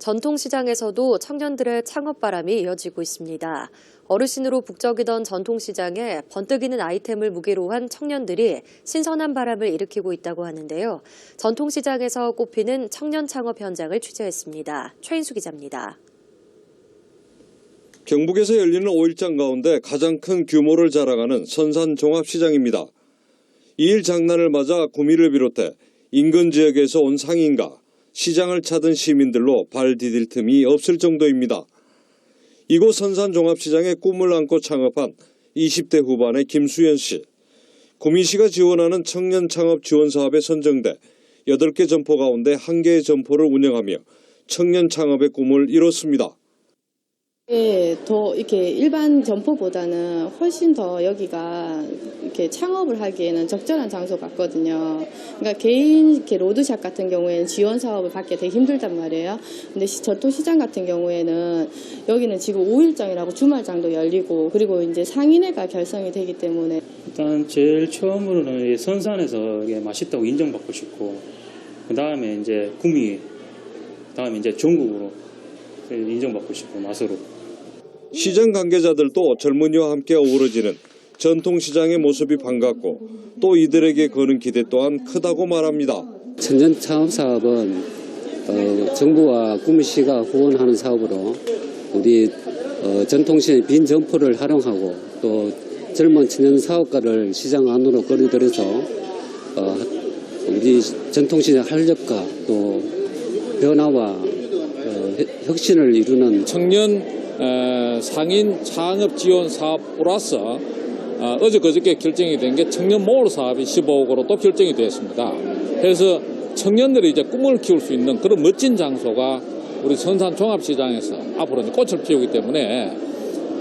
전통시장에서도 청년들의 창업바람이 이어지고 있습니다. 어르신으로 북적이던 전통시장에 번뜩이는 아이템을 무기로 한 청년들이 신선한 바람을 일으키고 있다고 하는데요. 전통시장에서 꼽히는 청년 창업 현장을 취재했습니다. 최인수 기자입니다. 경북에서 열리는 5일장 가운데 가장 큰 규모를 자랑하는 선산 종합시장입니다. 2일 장난을 맞아 구미를 비롯해 인근 지역에서 온 상인과 시장을 찾은 시민들로 발 디딜 틈이 없을 정도입니다. 이곳 선산 종합시장에 꿈을 안고 창업한 20대 후반의 김수연 씨. 구미시가 지원하는 청년 창업 지원 사업에 선정돼 8개 점포 가운데 1개의 점포를 운영하며 청년 창업의 꿈을 이뤘습니다. 예, 더 이렇게 일반 점포보다는 훨씬 더 여기가 이렇게 창업을 하기에는 적절한 장소 같거든요. 그러니까 개인 이렇게 로드샵 같은 경우에는 지원 사업을 받기 되게 힘들단 말이에요. 근데 시- 전통시장 같은 경우에는 여기는 지금 5일장이라고 주말장도 열리고 그리고 이제 상인회가 결성이 되기 때문에 일단 제일 처음으로는 이 선산에서 이게 맛있다고 인정받고 싶고 그 다음에 이제 구미 그 다음에 이제 전국으로 인정받고 싶고 맛으로 시장 관계자들도 젊은이와 함께 어우러지는 전통시장의 모습이 반갑고 또 이들에게 거는 기대 또한 크다고 말합니다. 청년 창업 사업은 어, 정부와 구미시가 후원하는 사업으로 우리 어, 전통시장의 빈 점포를 활용하고 또 젊은 청년 사업가를 시장 안으로 끌어들여서 어, 우리 전통시장 활력과 또 변화와 어, 혁- 혁신을 이루는 청년 어, 상인 창업 지원 사업 플러스 어, 어제 그저께 결정이 된 게 청년 모을 사업이 15억으로 또 결정이 되었습니다. 그래서 청년들이 이제 꿈을 키울 수 있는 그런 멋진 장소가 우리 선산 종합시장에서 앞으로 이제 꽃을 피우기 때문에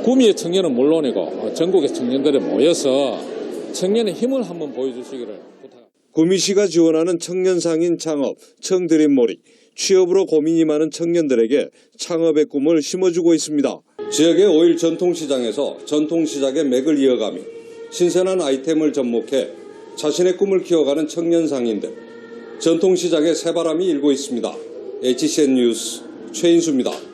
구미의 청년은 물론이고 어, 전국의 청년들이 모여서 청년의 힘을 한번 보여주시기를 부탁합니다. 구미시가 지원하는 청년 상인 창업 청드림몰이 취업으로 고민이 많은 청년들에게 창업의 꿈을 심어주고 있습니다. 지역의 5일 전통시장에서 전통시장의 맥을 이어가며 신선한 아이템을 접목해 자신의 꿈을 키워가는 청년 상인들 전통시장의 새바람이 일고 있습니다. HCN 뉴스 최인수입니다.